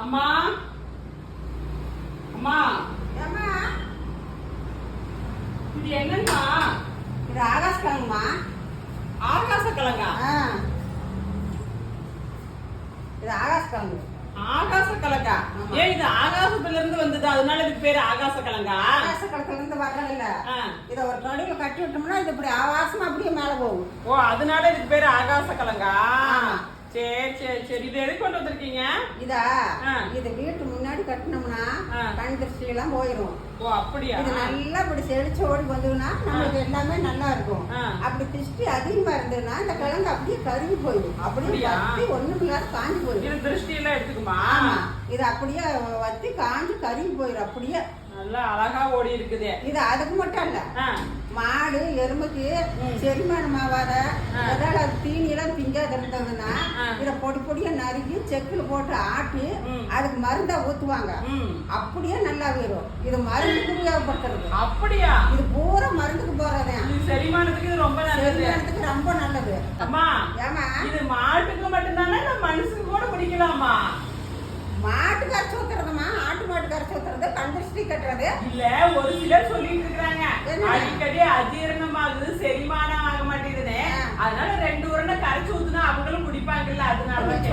அம்மா. அம்மா. ஏம்மா? இது என்னம்மா? இது ஆகாஷ் கிழங்குமா ஆகாச கலங்கா ஆ. இது ஆகாஷ் கிழங்கு ஆகாச கலங்கா. ஏன் இது ஆகாசத்துல இருந்து வந்தது? அதனால இதுக்கு பேரு ஆகாச கலங்கா ஆகாச கிழங்குல இருந்து வர்றது இல்ல. இதை ஒரு நடுவில் கட்டி விட்டோம்னா இது இப்படி ஆவாசமா அப்படியே மேலே போகும். ஓ அதனால இதுக்கு பேரு ஆகாச கலங்கா. சரி சரி சரி. இது எதுக்கு கொண்டு வந்திருக்கீங்க? இதா. இது வீட்டு முன்னாடி கட்டினோம்னா. கண் திருஷ்டி எல்லாம் போயிடும் ஓ அப்படியா? இது நல்லா இப்படி செழிச்சு ஓடி வந்ததுன்னா நம்மளுக்கு எல்லாமே நல்லா இருக்கும். அப்படி திருஷ்டி அதிகமா இருந்ததுன்னா இந்த கிழங்கு அப்படியே கருகி போயிடும். அப்படியே ஒண்ணும் இல்லாத காஞ்சி போயிடும். இது திருஷ்டி எல்லாம் எடுத்துக்குமா இது அப்படியே வத்தி காஞ்சி கருகி போயிடும் அப்படியே. நல்லா அழகா ஓடி இருக்குது. இது அதுக்கு மட்டும் இல்ல மாடு எருமைக்கு ம். செரிமானம் ஆகாத ஆ. ஏதாவது அது தீனியெல்லாம் திங்காத இருந்ததுன்னா ஆ. இதை பொடி பொடியா நறுக்கி செக்குல போட்டு ஆட்டி. அதுக்கு மருந்தா ஊத்துவாங்க. அப்படியே நல்லா வரும். இது மருந்துக்கு உபயோகப்படுத்துறது. அப்படியா? இது பூரா மருந்துக்கு போறதேன் இது செரிமானத்துக்கு இது ரொம்ப நல்லது. செரிமானத்துக்கு ரொம்ப நல்லது. அம்மா ஏமா இது மாட்டுக்கு மட்டும்தானே இல்ல மனுஷனுக்கு கூட குடிக்கலாமா மாட்டுக்கு அரைச்சு ஊத்துறதுமா ஆட்டு மாட்டுக்கு அரைச்சு ஊத்துறது கண்டிஷ்டி கட்டுறது? இல்ல ஒரு சிலர் சொல்லிட்டு இருக்காங்க? அடிக்கடி அஜீரணம் ஆகுது ลาบุญนาวัดเจ